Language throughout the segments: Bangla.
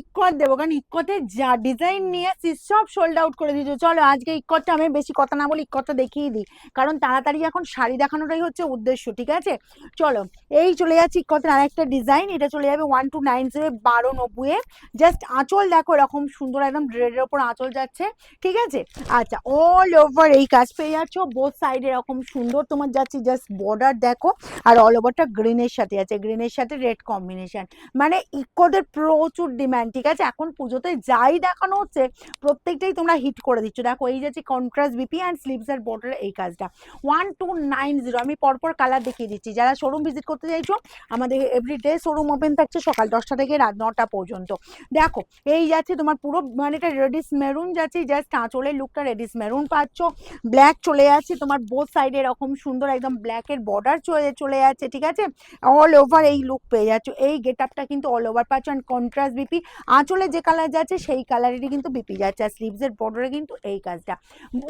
ইক্কট দেবো, কারণ ইক্কটের যা ডিজাইন নিয়ে সব সোল্ড আউট করে দিয়েছ। চলো, আজকে ইক্কটটা আমি বেশি কথা না বলি ইক্কটটা দেখিয়ে দিই। কারণ তাড়াতাড়ি এখন শাড়ি দেখানোটাই হচ্ছে উদ্দেশ্য, ঠিক আছে? চলো, এই চলে যাচ্ছে ইক্কটের আরেকটা ডিজাইন এটা চলে যাবে ওয়ান টু নাইন জিরো বারো নব্বইয়ে জাস্ট আঁচল দেখো, এরকম সুন্দর একদম ড্রেডের ওপর আঁচল যাচ্ছে, ঠিক আছে? আচ্ছা অল ওভার এই কাজ পেয়ে যাচ্ছ বোথ সাইডে এরকম সুন্দর তোমার যাচ্ছে জাস্ট বর্ডার দেখো, আর অল ওভারটা গ্রিনের সাথে আছে গ্রিনের সাথে রেড কম্বিনেশন মানে ইকোদের প্রচুর ডিমান্ড ঠিক আছে, এখন পুজোতে যাই দেখানো হচ্ছে, প্রত্যেকটাই তোমরা হিট করে দিচ্ছ। দেখো, এই যাচ্ছে কন্ট্রাস্ট বিপি অ্যান্ড স্লিভস আর বর্ডার এই কাজটা। ওয়ান টু নাইন জিরো আমি পরপর কালার দেখিয়ে দিচ্ছি। যারা শোরুম ভিজিট করতে চাইছো, আমাদের এভরিডে শোরুম ওপেন থাকছে সকাল দশটা থেকে রাত নটা পর্যন্ত। দেখো, এই যাচ্ছে তোমার পুরো মানে এটা রেডিস মেরুন যাচ্ছে জাস্ট আঁচলের লুকটা রেডিস মেরুন পাচ্ছ। ব্ল্যাক চলে যাচ্ছে তোমার বোথ সাইডে এরকম সুন্দর একদম ব্ল্যাকের বর্ডার চলে চলে যাচ্ছে, ঠিক আছে? অল ওভার এই লুক পেয়ে যাচ্ছ। এই গেট আপটা কিন্তু অল ওভার পাচ্ছ। অ্যান্ড কন্ট্রাস্ট বিপি আঁচলে যে কালার যাচ্ছে, সেই কালারেরই কিন্তু বিপি যাচ্ছে, আর স্লিভসের বর্ডারে কিন্তু এই কাজটা।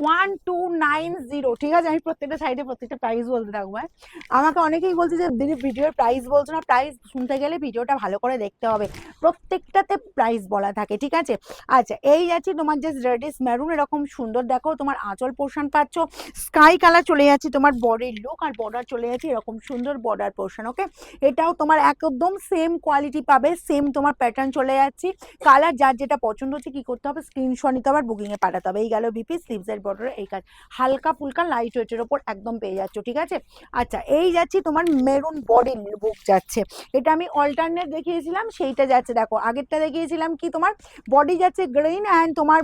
ওয়ান টু নাইন জিরো ঠিক আছে? আমি প্রত্যেকটা সাইডে প্রত্যেকটা প্রাইস বলতে থাকব হ্যাঁ? আমাকে অনেকেই বলছে যে, দিদি ভিডিওর প্রাইস বলছো না প্রাইস শুনতে গেলে ভিডিওটা ভালো করে দেখতে হবে। প্রত্যেকটাতে প্রাইস বলা থাকে, ঠিক আছে? আচ্ছা এই যাচ্ছে তোমার যে রেডিস মেরুন এরকম সুন্দর। দেখো, তোমার আঁচল পোর্শন পাচ্ছ স্কাই কালার চলে যাচ্ছে তোমার বডির লুক আর বর্ডার চলে যাচ্ছে এরকম সুন্দর বর্ডার পোর্শন ওকে এটাও তোমার একদম সেম কোয়ালিটি পাবে সেম তোমার প্যাটার্ন চলে যাচ্ছে কালার যার যেটা পছন্দ হচ্ছে কি করতে হবে স্ক্রিনশট নিতে হবে বুকিং এ পাঠাতে হবে। এই গেল বিপি স্লিভসের বর্ডার এই কাজ। হালকা ফুলকা লাইট ওয়েটের ওপর একদম পেয়ে যাচ্ছ, ঠিক আছে? আচ্ছা এই যাচ্ছি তোমার মেরুন বডির বুক যাচ্ছে। এটা আমি অল্টারনেট দেখিয়েছিলাম, সেইটা যাচ্ছে, দেখো। আগেরটা দেখিয়েছিলাম কি তোমার? বডি যাচ্ছে গ্রিন অ্যান্ড তোমার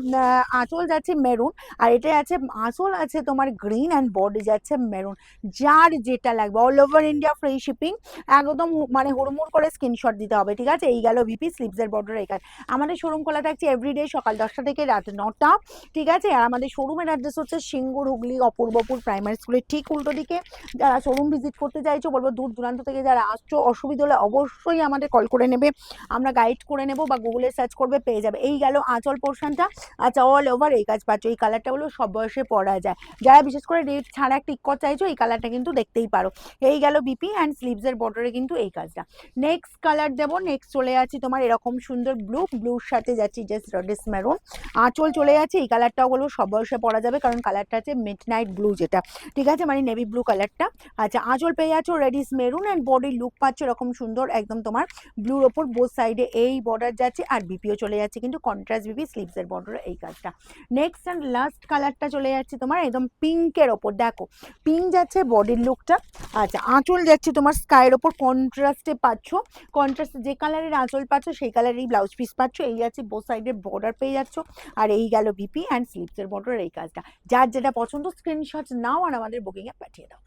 আঁচল যাচ্ছে মেরুন আর এটা আছে আঁচল আছে তোমার গ্রিন অ্যান্ড বডি যাচ্ছে মেরুন যার যেটা লাগবে all over India free shipping একদম মানে হুড়মুড় করে স্ক্রিনশট দিতে হবে, ঠিক আছে? এই গেল ভিপি স্লিভসের বর্ডার কাজ আমাদের শোরুম খোলা থাকছে এভরিডে সকাল দশটা থেকে রাত নটা, ঠিক আছে? আর আমাদের শোরুমের অ্যাড্রেস হচ্ছে সিঙ্গুর হুগলি অপূর্বপুর প্রাইমারি স্কুলের ঠিক উল্টো দিকে। যারা শোরুম ভিজিট করতে চাইছো, বলব দূর দূরান্ত থেকে যারা আসছো, অসুবিধা হলে অবশ্যই আমাদের কল করে নেবে। আমরা গাইড করে নেব বা গুগলে সার্চ করবে, পেয়ে যাবে। এই গেল আঁচল পোর্শনটা আচ্ছা অল ওভার এই কাজ পাচ্ছ। এই কালারটা হলো সব বয়সে পরা যায়। যারা বিশেষ করে রেড ছাড়া একটা ইক্কর চাইছো, এই কালারটা কিন্তু দেখতেই পারো। এই গেল বিপি অ্যান্ড স্লিভসের বর্ডারে কিন্তু এই কাজটা। নেক্সট কালার দেবো। নেক্সট চলে আছি তোমার এরকম সুন্দর ব্লু ব্লুর সাথে যাচ্ছি জাস্ট রেডিস মেরুন আঁচল চলে যাচ্ছে, এই কালারটাও বলব সব বয়সে পরা যাবে, কারণ কালারটা আছে মিড নাইট ব্লু যেটা। ঠিক আছে মানে নেভি ব্লু কালারটা আচ্ছা আঁচল পেয়ে যাচ্ছ রেডিস মেরুন অ্যান্ড বডির লুক পাচ্ছ এরকম সুন্দর, একদম তোমার ব্লুর ওপর বোথ সাইডে এই বর্ডার যাচ্ছে, আর বিপিও চলে যাচ্ছে, কিন্তু কন্ট্রাস্ট বিপি স্লিভসের বর্ডার এই কাজটা। নেক্সট অ্যান্ড লাস্ট কালারটা চলে যাচ্ছে তোমার একদম পিঙ্কের ওপর, দেখো। পিঙ্ক যাচ্ছে বডির লুকটা আচ্ছা আঁচল যাচ্ছে তোমার স্কাইয়ের ওপর কন্ট্রাস্টে পাচ্ছ। কন্ট্রাস্টে যে কালারের আঁচল পাচ্ছ, সেই কালারেরই ব্লাউজ পিস পাচ্ছ, এই যাচ্ছে বোথ সাইডের বর্ডার পেয়ে যাচ্ছ, আর এই গেল বিপি অ্যান্ড স্লিপসের বর্ডার এই কাজটা। যার যেটা পছন্দ স্ক্রিনশট নাও আর আমাদের বুকিংয়ে পাঠিয়ে দাও।